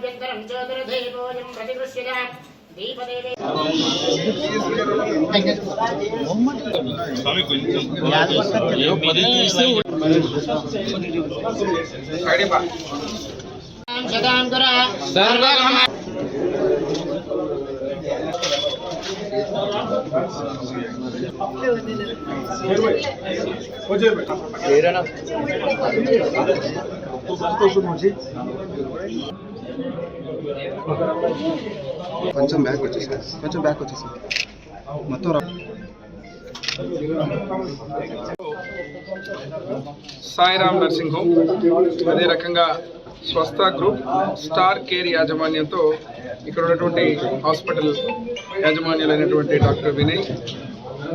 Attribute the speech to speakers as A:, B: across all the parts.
A: అస్తు వాక్యాభ్యంతరం చతుర్దీపోజం ప్రతిగృహ్యత దీపదేవే
B: కొంచెం బ్యాక్ వచ్చేసి. కొంచెం బ్యాక్ వచ్చేసి. మొత్తం రా
C: సాయిరామ్ నర్సింగ్ హోమ్. అదే రకంగా స్వస్థ గ్రూప్ స్టార్ కేర్ యాజమాన్యంతో ఇక్కడ ఉన్నటువంటి హాస్పిటల్ యాజమాన్యులైనటువంటి డాక్టర్ వినయ్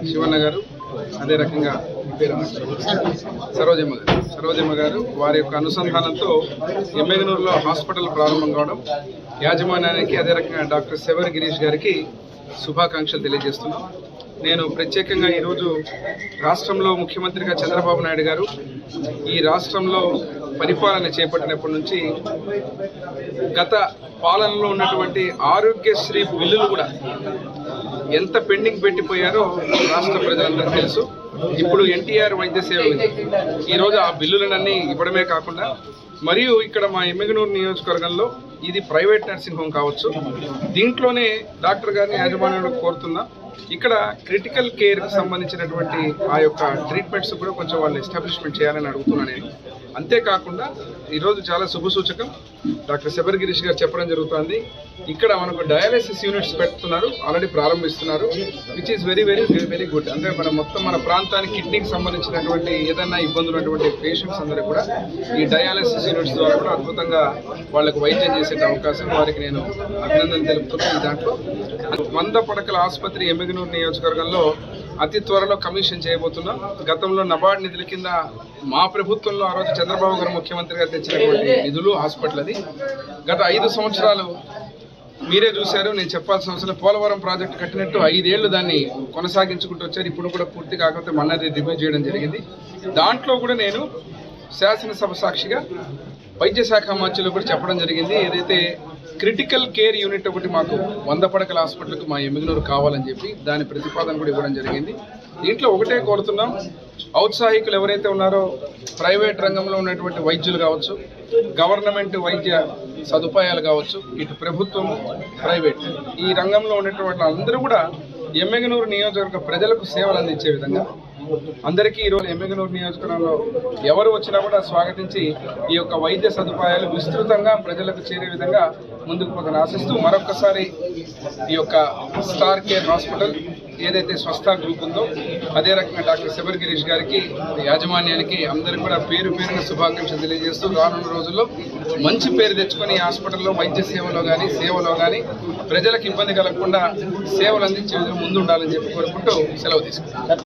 C: శివన్న గారు అదే రకంగా పేరు సరోజమ్మ గారు. సరోజమ్మ గారు వారి యొక్క అనుసంధానంతో ఎమ్మెగనూరులో హాస్పిటల్ ప్రారంభం కావడం యాజమాన్యానికి అదే రకంగా డాక్టర్ శవర్ గిరీష్ గారికి శుభాకాంక్షలు తెలియజేస్తున్నాం. నేను ప్రత్యేకంగా ఈరోజు రాష్ట్రంలో ముఖ్యమంత్రిగా చంద్రబాబు నాయుడు గారు ఈ రాష్ట్రంలో పరిపాలన చేపట్టినప్పటి నుంచి గత పాలనలో ఉన్నటువంటి ఆరోగ్యశ్రీ బిల్లులు కూడా ఎంత పెండింగ్ పెట్టిపోయారో రాష్ట్ర ప్రజలందరూ తెలుసు. ఇప్పుడు ఎన్టీఆర్ వైద్య సేవ ఉంది ఈరోజు ఆ బిల్లులన్నీ ఇవ్వడమే కాకుండా మరియు ఇక్కడ మా ఎమ్మిగనూరు నియోజకవర్గంలో ఇది ప్రైవేట్ నర్సింగ్ హోమ్ కావచ్చు. దీంట్లోనే డాక్టర్ గారిని యాజమాన్యంలో కోరుతున్నా. ఇక్కడ క్రిటికల్ కేర్కి సంబంధించినటువంటి ఆ యొక్క ట్రీట్మెంట్స్ కూడా కొంచెం వాళ్ళు ఎస్టాబ్లిష్మెంట్ చేయాలని అడుగుతున్నా నేను. అంతేకాకుండా ఈరోజు చాలా శుభసూచకం డాక్టర్ శబరి గిరీష్ గారు చెప్పడం జరుగుతుంది. ఇక్కడ మనకు డయాలసిస్ యూనిట్స్ పెడుతున్నారు. Already ప్రారంభిస్తున్నారు. Which is very very very good అంటే మన మొత్తం మన ప్రాంతానికి కిడ్నీకి సంబంధించినటువంటి ఏదైనా ఇబ్బందులు ఉన్నటువంటి పేషెంట్స్ అందరూ కూడా ఈ డయాలసిస్ యూనిట్స్ ద్వారా కూడా అద్భుతంగా వాళ్ళకు వైద్యం చేసే అవకాశం వారికి నేను అభినందన తెలుపుతున్నాను దాంట్లో. వంద పడకల ఆసుపత్రి ఎమ్మిగనూరు నియోజకవర్గంలో అతి త్వరలో కమిషన్ చేయబోతున్నాం. గతంలో నబార్డ్ నిధుల కింద మా ప్రభుత్వంలో ఆ రోజు చంద్రబాబు గారు ముఖ్యమంత్రిగా తెచ్చినటువంటి నిధులు హాస్పిటల్ అది. గత ఐదు సంవత్సరాలు మీరే చూశారు నేను చెప్పాల్సిన అవసరం. పోలవరం ప్రాజెక్టు కట్టినట్టు ఐదేళ్ళు దాన్ని కొనసాగించుకుంటూ వచ్చారు. ఇప్పుడు కూడా పూర్తి కాకపోతే మొన్న రివ్యూ చేయడం జరిగింది. దాంట్లో కూడా నేను శాసనసభ సాక్షిగా వైద్య శాఖ మంత్రులు కూడా చెప్పడం జరిగింది. ఏదైతే క్రిటికల్ కేర్ యూనిట్ ఒకటి మాకు వంద పడకల హాస్పిటల్కి మా ఎమ్మిగనూరు కావాలని చెప్పి దాని ప్రతిపాదన కూడా ఇవ్వడం జరిగింది. దీంట్లో ఒకటే కోరుతున్నాం ఔత్సాహికులు ఎవరైతే ఉన్నారో ప్రైవేట్ రంగంలో ఉన్నటువంటి వైద్యులు కావచ్చు గవర్నమెంట్ వైద్య సదుపాయాలు కావచ్చు ఇటు ప్రభుత్వం ప్రైవేట్ ఈ రంగంలో ఉన్నటువంటి అందరూ కూడా ఎమ్మెగనూరు నియోజకవర్గ ప్రజలకు సేవలు అందించే విధంగా అందరికీ ఈరోజు ఎమ్మెగనూరు నియోజకవర్గంలో ఎవరు వచ్చినా కూడా స్వాగతించి ఈ యొక్క వైద్య సదుపాయాలు విస్తృతంగా ప్రజలకు చేరే విధంగా ముందుకు పక్కన ఆశిస్తూ మరొకసారి ఈ యొక్క స్టార్ కేర్ హాస్పిటల్ ఏదైతే స్వస్థ గ్రూప్ ఉందో అదే రకంగా డాక్టర్ శబర్ గిరీష్ గారికి యాజమాన్యానికి అందరికీ కూడా పేరు పేరున శుభాకాంక్షలు తెలియజేస్తూ రానున్న రోజుల్లో మంచి పేరు తెచ్చుకొని ఈ హాస్పిటల్లో వైద్య సేవలో కానీ సేవలో కానీ ప్రజలకు ఇబ్బంది కలగకుండా సేవలు అందించే విధంగా ముందు ఉండాలని చెప్పి కోరుకుంటూ సెలవు తీసుకుంటాను